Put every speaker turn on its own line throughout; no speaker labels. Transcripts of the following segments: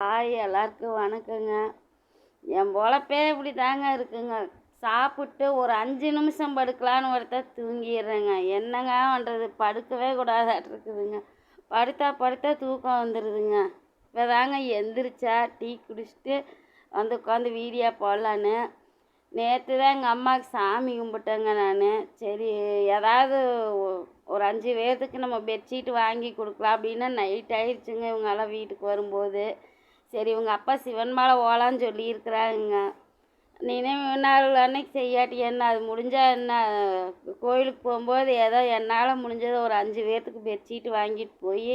Hi எல்லாருக்கும் வணக்கங்க. என் பொழப்பே இப்படி தாங்க இருக்குங்க. சாப்பிட்டு ஒரு அஞ்சு நிமிஷம் படுக்கலான்னு ஒருத்தர் தூங்கிடுறேங்க. என்னங்க பண்ணுறது படுக்கவே கூடாதாட்டு இருக்குதுங்க. படுத்தா படுத்தா தூக்கம் வந்துடுதுங்க இப்போ தாங்க எந்திரிச்சா டீ குடிச்சிட்டு வந்து உட்காந்து வீடியோ போடலான்னு. நேற்று தான் எங்கள் அம்மாவுக்கு சாமி கும்பிட்டேங்க நான். சரி ஏதாவது ஒரு அஞ்சு பேர்த்துக்கு நம்ம பெட்ஷீட் வாங்கி கொடுக்கலாம் அப்படின்னா நைட் ஆயிடுச்சுங்க இவங்கெல்லாம் வீட்டுக்கு வரும்போது. சரி இவங்க அப்பா சிவன் மாலை ஓலான்னு சொல்லியிருக்கிறாங்க நினைவு நாள் அன்னைக்கு செய்யாட்டி என்ன அது முடிஞ்சால் என்ன கோயிலுக்கு போகும்போது ஏதோ என்னால் முடிஞ்சதை ஒரு அஞ்சு பேர்த்துக்கு பெட்ஷீட் வாங்கிட்டு போய்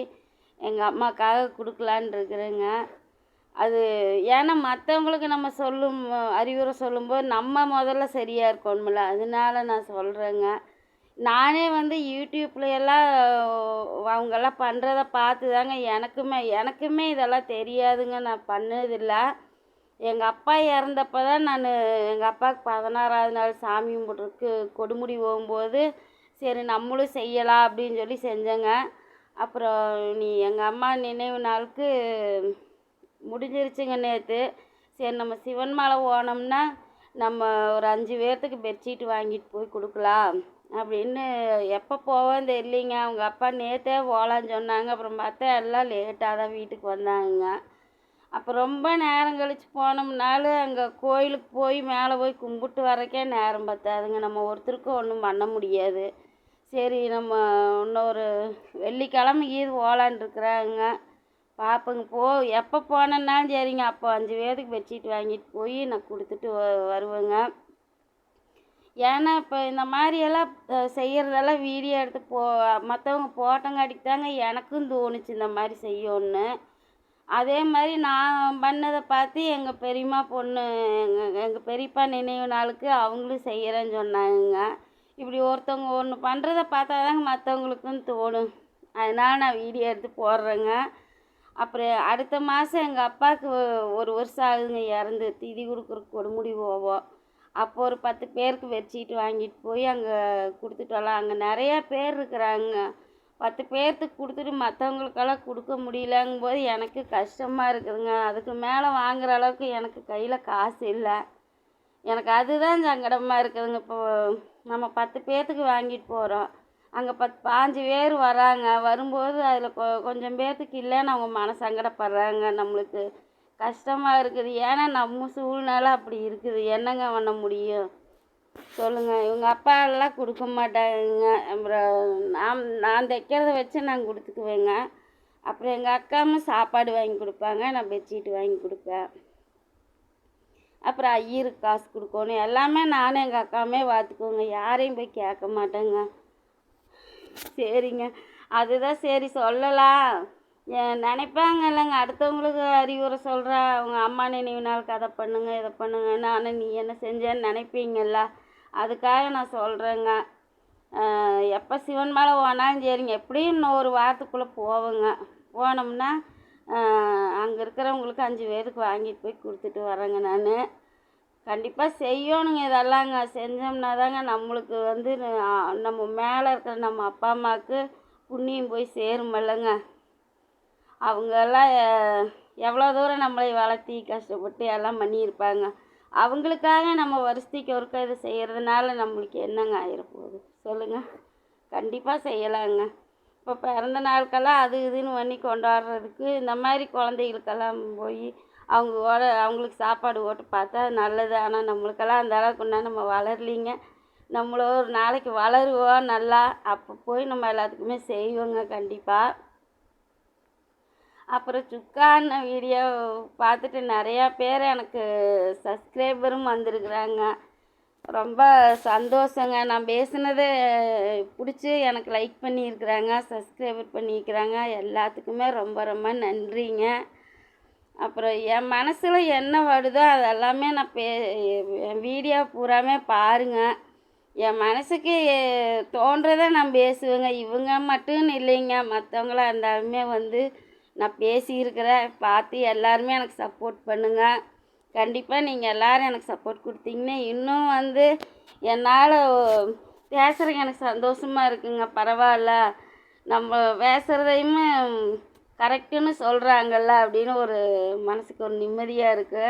எங்கள் அம்மாக்காக கொடுக்கலான்னு இருக்கிறேங்க. அது ஏன்னா மற்றவங்களுக்கு நம்ம சொல்லும் அறிவுரை சொல்லும்போது நம்ம முதல்ல சரியாக இருக்கணும்ல. அதனால நான் சொல்கிறேங்க நானே வந்து யூடியூப்ல எல்லாம் அவங்கெல்லாம் பண்ணுறத பார்த்து தாங்க எனக்குமே எனக்குமே இதெல்லாம் தெரியாதுங்க. நான் பண்ணதில்லை. எங்கள் அப்பா இறந்தப்ப தான் நான் எங்கள் அப்பாவுக்கு பதினாறாவது நாள் சாமி கும்பிட்றதுக்கு கொடுமுடி போகும்போது சரி நம்மளும் செய்யலாம் அப்படின்னு சொல்லி செஞ்சேங்க. அப்புறம் நீ எங்கள் அம்மா நினைவு நாளுக்கு முடிஞ்சிருச்சுங்க நேற்று சரி நம்ம சிவன் மலை ஓனோம்னா நம்ம ஒரு அஞ்சு பேர்த்துக்கு பெட்ஷீட் வாங்கிட்டு போய் கொடுக்கலாம். அப்படின்னு எப்போ போவோம் தெரியலிங்க. அவங்க அப்பா நேற்றே போகலான்னு சொன்னாங்க. அப்புறம் பார்த்தா எல்லாம் லேட்டாக தான் வீட்டுக்கு வந்தாங்க. அப்போ ரொம்ப நேரம் கழித்து போனோம்னாலும் அங்கே கோயிலுக்கு போய் மேலே போய் கும்பிட்டு வரக்கே நேரம் பத்தாதுங்க. நம்ம ஒருத்தருக்கும் ஒன்றும் பண்ண முடியாது. சரி நம்ம இன்னொரு வெள்ளிக்கிழமைக்கு கீது போகலான் இருக்கிறாங்க. பார்ப்போங்க போ. எப்போ போனேன்னாலும் சரிங்க. அப்போ அஞ்சு பேருக்கு பெட்ஷீட் வாங்கிட்டு போய் நான் கொடுத்துட்டு வ- வருவேங்க. ஏன்னா இப்போ இந்த மாதிரியெல்லாம் செய்கிறதெல்லாம் வீடியோ எடுத்து போ மற்றவங்க போட்டங்காட்டிக்கு தாங்க எனக்கும் தோணுச்சு இந்த மாதிரி செய்யணுன்னு. அதே மாதிரி நான் பண்ணதை பார்த்து எங்கள் பெரியம்மா பொண்ணு எங்கள் எங்கள் பெரியப்பா நினைவு நாளுக்கு அவங்களும் செய்கிறேன்னு சொன்னாங்க. இப்படி ஒருத்தவங்க ஒன்று பண்ணுறத பார்த்தா தாங்க மற்றவங்களுக்கும் தோணும். அதனால் நான் வீடியோ எடுத்து போடுறேங்க. அப்புறம் அடுத்த மாதம் எங்கள் அப்பாவுக்கு ஒரு வருஷம் ஆகுதுங்க. இறந்து திதி கொடுக்குறக்கு கொடுமுடி போவோம் அப்போ ஒரு பத்து பேருக்கு பெட்ஷீட் வாங்கிட்டு போய் அங்கே கொடுத்துட்டு வரலாம். அங்கே நிறையா பேர் இருக்கிறாங்க. பத்து பேர்த்துக்கு கொடுத்துட்டு மற்றவங்களுக்கெல்லாம் கொடுக்க முடியலங்கும் போது எனக்கு கஷ்டமாக இருக்குதுங்க. அதுக்கு மேலே வாங்குகிற அளவுக்கு எனக்கு கையில் காசு இல்லை. எனக்கு அதுதான் சங்கடமாக இருக்குதுங்க. இப்போ நம்ம பத்து பேர்த்துக்கு வாங்கிட்டு போகிறோம் அங்கே பத்து பாஞ்சு பேர் வராங்க. வரும்போது அதில் கொ கொஞ்சம் பேர்த்துக்கு இல்லைன்னு அவங்க மன சங்கடப்படுறாங்க நம்மளுக்கு. கஷ்டமாக இருக்குது. ஏன்னா நம்ம சூழ்நிலை அப்படி இருக்குது. என்னங்க பண்ண முடியும்? சொல்லுங்கள் இவங்க அப்பா எல்லாம் கொடுக்க மாட்டாங்க அப்புறம் நான் நான் தைக்கிறத வச்சு நான் கொடுத்துக்குவேங்க. அப்புறம் எங்கள் அக்காவும் சாப்பாடு வாங்கி கொடுப்பாங்க. நான் பெட்ஷீட் வாங்கி கொடுப்பேன். அப்புறம் ஐயருக்கு காசு கொடுக்கணும். எல்லாமே நானும் எங்கள் அக்காவுமே பார்த்துக்குவோங்க. யாரையும் போய் கேட்க மாட்டேங்க. சரிங்க. அதுதான் சரி. சொல்லலாம். நினைப்பாங்க இல்லைங்க. அடுத்தவங்களுக்கு அறிவுரை சொல்கிறா அவங்க அம்மா நினைவு நாளுக்கு அதை பண்ணுங்க இதை பண்ணுங்கன்னு ஆனால் நீ என்ன செஞ்சேன்னு நினைப்பீங்கல்ல. அதுக்காக நான் சொல்கிறேங்க எப்போ சிவன் மேலே போனாலும் சரிங்க. எப்படியும் இன்னும் ஒரு வாரத்துக்குள்ளே போவோங்க. போனோம்னா அங்கே இருக்கிறவங்களுக்கு அஞ்சு பேருக்கு வாங்கிட்டு போய் கொடுத்துட்டு வரேங்க நான். கண்டிப்பாக செய்யணுங்க இதெல்லாங்க. செஞ்சோம்னா தாங்க நம்மளுக்கு வந்து நம்ம மேலே இருக்கிற நம்ம அப்பா அம்மாவுக்கு புண்ணியம் போய் சேருமில்லங்க அவங்கெல்லாம் எவ்வளோ தூரம் நம்மளை வளர்த்தி கஷ்டப்பட்டு எல்லாம் பண்ணியிருப்பாங்க. அவங்களுக்காக நம்ம வருஷத்துக்கு ஒருக்கா இதை செய்கிறதுனால நம்மளுக்கு என்னங்க ஆயிரப்போகுது? சொல்லுங்கள் கண்டிப்பாக செய்யலாங்க. இப்போ பிறந்த நாளுக்கெல்லாம் அது இதுன்னு பண்ணி கொண்டாடுறதுக்கு இந்த மாதிரி குழந்தைகளுக்கெல்லாம் போய் அவங்க ஓட அவங்களுக்கு சாப்பாடு ஓட்டு பார்த்தா நல்லது. ஆனால் நம்மளுக்கெல்லாம் அந்த அளவுக்கு இன்னும் நம்ம வளரலிங்க. நம்மளோ ஒரு நாளைக்கு வளருவோம் நல்லா. அப்போ போய் நம்ம எல்லாத்துக்குமே செய்வோங்க கண்டிப்பாக அப்புறம் சுக்கான வீடியோ பார்த்துட்டு நிறையா பேர் எனக்கு சப்ஸ்கிரைபரும் வந்திருக்குறாங்க. ரொம்ப சந்தோஷங்க. நான் பேசுனது பிடிச்சி எனக்கு லைக் பண்ணியிருக்கிறாங்க சப்ஸ்கிரைபர் பண்ணியிருக்கிறாங்க. எல்லாத்துக்குமே ரொம்ப ரொம்ப நன்றிங்க. அப்புறம் என் மனசில் என்ன வருதோ அதெல்லாமே நான் பே என் வீடியோ பூராமே பாருங்கள் என் மனசுக்கு தோன்றதை நான் பேசுவேங்க. இவங்க மட்டும் இல்லைங்க. மற்றவங்களா இருந்தாலுமே வந்து நான் பேசியிருக்கிறேன். பார்த்து எல்லாருமே எனக்கு சப்போர்ட் பண்ணுங்கள் கண்டிப்பாக நீங்கள் எல்லோரும் எனக்கு சப்போர்ட் கொடுத்தீங்கன்னா இன்னும் வந்து என்னால் பேசுகிறதுக்கு எனக்கு சந்தோஷமாக இருக்குங்க. பரவாயில்ல. நம்ம பேசுகிறதையுமே கரெக்டுன்னு சொல்கிறாங்கல்ல அப்படின்னு ஒரு மனசுக்கு ஒரு நிம்மதியாக இருக்குது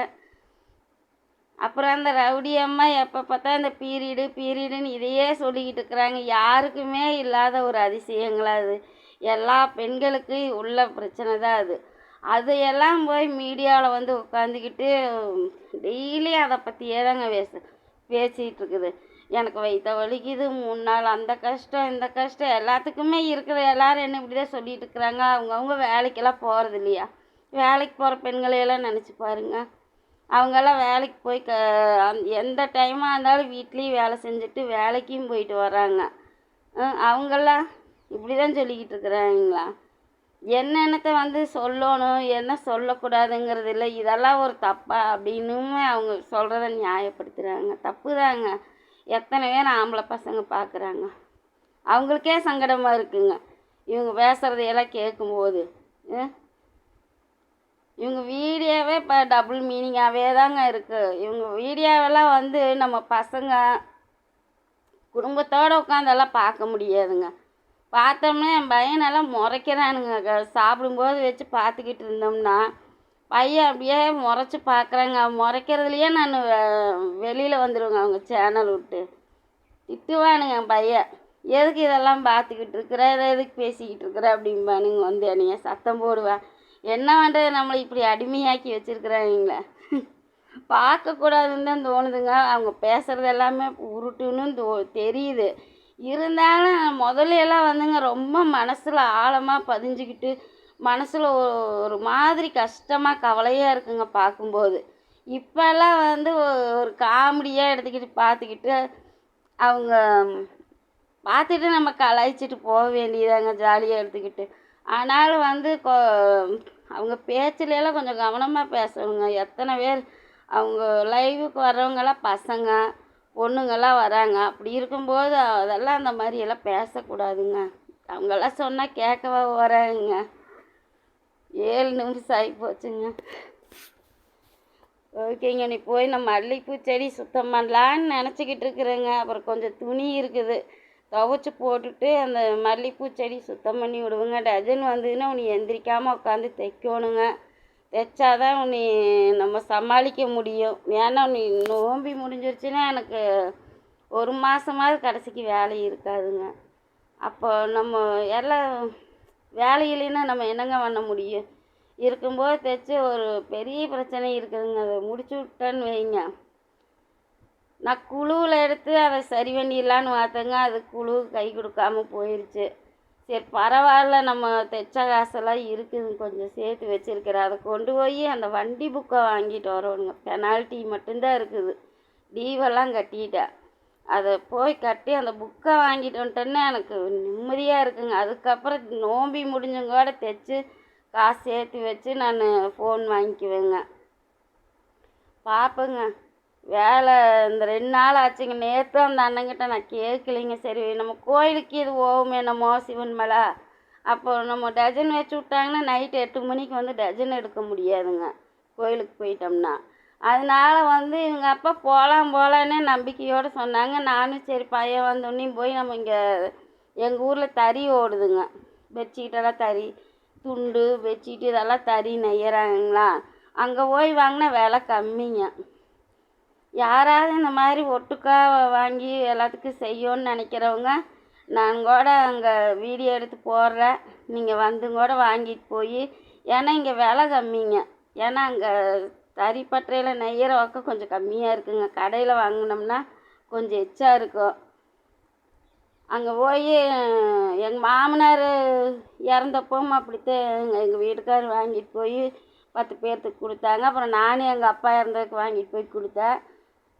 அப்புறம் அந்த ரவுடி அம்மா எப்போ பார்த்தா இந்த பீரியடு பீரியடுன்னு இதையே சொல்லிக்கிட்டு இருக்கிறாங்க. யாருக்குமே இல்லாத ஒரு அதிசயங்களா அது. எல்லா பெண்களுக்கும் உள்ள பிரச்சனை தான் அது. அதையெல்லாம் போய் மீடியாவில் வந்து உட்காந்துக்கிட்டு டெய்லி அதை பற்றியே தாங்க பேசு பேசிகிட்டு இருக்குது. எனக்கு வயிற்ற வலிக்குது மூணு நாள் அந்த கஷ்டம் இந்த கஷ்டம் எல்லாத்துக்குமே இருக்கிற எல்லாரும் என்ன இப்படி தான் சொல்லிட்டு இருக்கிறாங்க? அவங்கவுங்க வேலைக்கெல்லாம் போகிறது இல்லையா? வேலைக்கு போகிற பெண்களையெல்லாம் நினச்சி பாருங்க. அவங்கெல்லாம் வேலைக்கு போய் க எந்த டைமாக இருந்தாலும் வீட்லேயும் வேலை செஞ்சுட்டு வேலைக்கும் போயிட்டு வராங்க. அவங்கெல்லாம் இப்படி தான் சொல்லிக்கிட்டு இருக்கிறாங்களா? என்னென்னத்தை வந்து சொல்லணும் என்ன சொல்லக்கூடாதுங்கிறது இல்லை இதெல்லாம் ஒரு தப்பா அப்படின்னுமே அவங்க சொல்கிறத நியாயப்படுத்துகிறாங்க தப்பு தாங்க எத்தனை பேர் ஆம்பளை பசங்க பார்க்குறாங்க அவங்களுக்கே சங்கடமாக இருக்குங்க. இவங்க பேசுகிறதையெல்லாம் கேட்கும்போது இவங்க வீடியோவே இப்போ டபுள் மீனிங்காகவே தாங்க இருக்குது இவங்க வீடியோவெல்லாம் வந்து நம்ம பசங்க குடும்பத்தோடு உட்காந்தெல்லாம் பார்க்க முடியாதுங்க. பார்த்தோம்னா என் பையனெல்லாம் முறைக்கிறானுங்க. சாப்பிடும்போது வச்சு பார்த்துக்கிட்டு இருந்தோம்னா பையன் அப்படியே முறைச்சி பார்க்குறாங்க. முறைக்கிறதுலையே நான் வெளியில் வந்துடுவேங்க அவங்க சேனல் விட்டு. திட்டுவானுங்க என் பையன். எதுக்கு இதெல்லாம் பார்த்துக்கிட்டு இருக்கிற? இதை எதுக்கு பேசிக்கிட்டு இருக்கிற? அப்படிம்பானுங்க. வந்து என்னைய சத்தம் போடுவேன் என்ன பண்ணுறது நம்மளை இப்படி அடிமையாக்கி வச்சுருக்குறாங்களே பார்க்கக்கூடாதுன்னு தான் தோணுதுங்க. அவங்க பேசுகிறது எல்லாமே உருட்டுன்னு தோ தெரியுது. இருந்தாலும் முதல்ல எல்லாம் வந்துங்க ரொம்ப மனசில் ஆழமாக பதிஞ்சுக்கிட்டு மனசில் ஒரு மாதிரி கஷ்டமாக கவலையாக இருக்குங்க பார்க்கும்போது. இப்போல்லாம் வந்து ஒரு காமெடியாக எடுத்துக்கிட்டு பார்த்துக்கிட்டு அவங்க பார்த்துட்டு நம்ம கலாய்ச்சிட்டு போக வேண்டியதாங்க ஜாலியாக எடுத்துக்கிட்டு. ஆனாலும் வந்து கொ அவங்க பேச்சிலெல்லாம் கொஞ்சம் கவனமாக பேசணுங்க. எத்தனை பேர் அவங்க லைவுக்கு வர்றவங்கெல்லாம் பசங்க பொண்ணுங்கள்லாம் வராங்க. அப்படி இருக்கும்போது அதெல்லாம் அந்த மாதிரியெல்லாம் பேசக்கூடாதுங்க. அவங்கெல்லாம் சொன்னால் கேட்கவா வராங்க ஏழு நிமிஷம் ஆகி போச்சுங்க ஓகேங்க நீ போய் நம்ம மல்லிகைப்பூ செடி சுத்தம் பண்ணலான்னு நினச்சிக்கிட்டு இருக்கிறேங்க. அப்புறம் கொஞ்சம் துணி இருக்குது. துவைச்சி போட்டுட்டு அந்த மல்லிகைப்பூ செடி சுத்தம் பண்ணி விடுவேங்க. டஜன் வந்ததுன்னா உன்னை எந்திரிக்காமல் உட்காந்து தைக்கணுங்க. தைச்சாதான் உன்னை நம்ம சமாளிக்க முடியும். ஏன்னா நீ நோம்பி முடிஞ்சிருச்சுன்னா எனக்கு ஒரு மாதமாவது கடைசிக்கு வேலை இருக்காதுங்க. அப்போ நம்ம எல்லாம் வேலை இல்லைன்னா நம்ம என்னங்க பண்ண முடியும்? இருக்கும்போது தைச்சு ஒரு பெரிய பிரச்சனை இருக்குதுங்க. அதை முடிச்சு விட்டேன்னு வைங்க. நான் குழுவில் எடுத்து அதை சரி பண்ணிடலான்னு பார்த்தேங்க. அது குழு கை கொடுக்காம போயிடுச்சு சரி பரவாயில்ல நம்ம தைச்ச காசெல்லாம் இருக்குது. கொஞ்சம் சேர்த்து வச்சுருக்கிறேன். அதை கொண்டு போய் அந்த வண்டி புக்கை வாங்கிட்டு வரணுங்க பெனால்ட்டி மட்டும்தான் இருக்குது. டீவெல்லாம் கட்டிட்டேன். அதை போய் கட்டி அந்த புக்கை வாங்கிட்டு வந்துட்டோன்னே எனக்கு நிம்மதியாக இருக்குங்க. அதுக்கப்புறம் நோம்பி முடிஞ்சவங்கூட தைச்சு காசு சேர்த்து வச்சு நான் ஃபோன் வாங்கிக்குவேங்க. பார்ப்பேங்க. வேலை இந்த ரெண்டு நாள் ஆச்சுங்க. நேற்று அந்த அண்ணங்கிட்ட நான் கேட்கலைங்க. சரி நம்ம கோயிலுக்கு இது போவோமே என்னமோ சிவன் மலை. அப்போ நம்ம டஜன் வச்சு விட்டாங்கன்னா நைட்டு எட்டு மணிக்கு வந்து டஜன் எடுக்க முடியாதுங்க. கோயிலுக்கு போயிட்டோம்னா. அதனால வந்து இவங்க அப்பா போகலாம் போகலான்னு நம்பிக்கையோடு சொன்னாங்க. நானும் சரி பையன் வந்தோடனே போய் நம்ம இங்கே எங்கள் ஊரில் தறி ஓடுதுங்க. பெட்ஷீட்டெல்லாம் தறி துண்டு பெட்ஷீட் இதெல்லாம் தறி நெய்யறாங்களா? அங்கே போய் வாங்கினா விலை கம்மிங்க. யாராவது இந்த மாதிரி ஒட்டுக்கா வாங்கி எல்லாத்துக்கும் செய்யணும்னு நினைக்கிறவங்க நான் கூட அங்கே வீடியோ எடுத்து போடுறேன். நீங்கள் வந்து கூட வாங்கிட்டு போய் ஏன்னா இங்கே விலை கம்மிங்க. ஏன்னா அங்கே தறிப்பட்டறையில் நெய்கிற பக்கம் கொஞ்சம் கம்மியாக இருக்குங்க. கடையில் வாங்கினோம்னா கொஞ்சம் எச்சா இருக்கும். அங்கே போய் எங்கள் மாமனார் இறந்தப்பவும் அப்படித்தான் எங்கள் எங்கள் வீட்டுக்காரர் வாங்கிட்டு போய் பத்து பேர்த்துக்கு கொடுத்தாங்க. அப்புறம் நானும் எங்கள் அப்பா இறந்ததுக்கு வாங்கிட்டு போய் கொடுத்தேன்.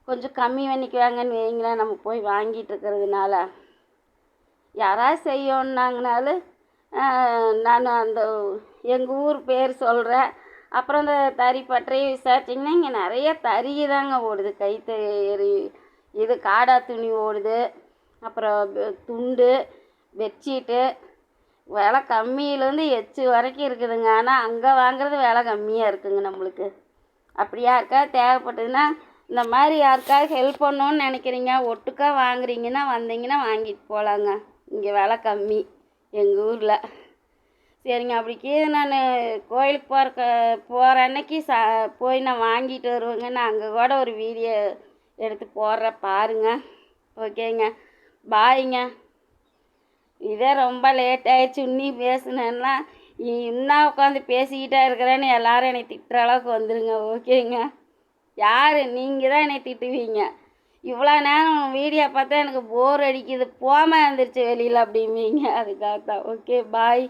கொஞ்சம் கம்மி பண்ணிக்குவாங்கன்னு வைங்களேன் நம்ம போய் வாங்கிட்டு இருக்கிறதுனால யாராவது செய்யணுன்னாங்கனாலும் நான் அந்த எங்கள் ஊர் பேர் சொல்கிறேன் அப்புறம் இந்த தறி பட்டறையை விசாரிச்சிங்கன்னா இங்கே நிறைய தறி தாங்க ஓடுது. கைத்தறி இது காடா துணி ஓடுது. அப்புறம் துண்டு பெட்ஷீட்டு விலை கம்மியிலேருந்து எச்சு வரைக்கும் இருக்குதுங்க. ஆனால் அங்கே வாங்குறது விலை கம்மியாக இருக்குங்க நம்மளுக்கு. அப்படியா இருக்கா? தேவைப்பட்டதுன்னா இந்த மாதிரி யாருக்காவது ஹெல்ப் பண்ணணும்னு நினைக்கிறீங்க ஒட்டுக்கா வாங்குறீங்கன்னா வந்தீங்கன்னா வாங்கிட்டு போகலாங்க இங்கே விலை கம்மி எங்கள் ஊரில். சரிங்க அப்படி கீது நான் கோயிலுக்கு போகிற போகிற அன்னைக்கு சா போய் நான் வாங்கிட்டு வருவேங்க. நான் அங்கே கூட ஒரு வீடியோ எடுத்து போடுறேன் பாருங்க. ஓகேங்க பாய்ங்க. இதே ரொம்ப லேட் ஆயிடுச்சு இன்னி பேசுனேன்னா நீ இன்னும் உட்காந்து பேசிக்கிட்டே இருக்கிறேன்னு எல்லாரும் என்னை திட்டுற அளவுக்கு வந்துடுங்க ஓகேங்க. யார்? நீங்கள் தான் என்னை திட்டுவீங்க. இவ்வளோ நேரம் வீடியோ பார்த்தா எனக்கு போர் அடிக்குது. போகாம இருந்துருச்சு வெளியில் அப்படிம்பீங்க. அதுக்காக தான் ஓகே பாய்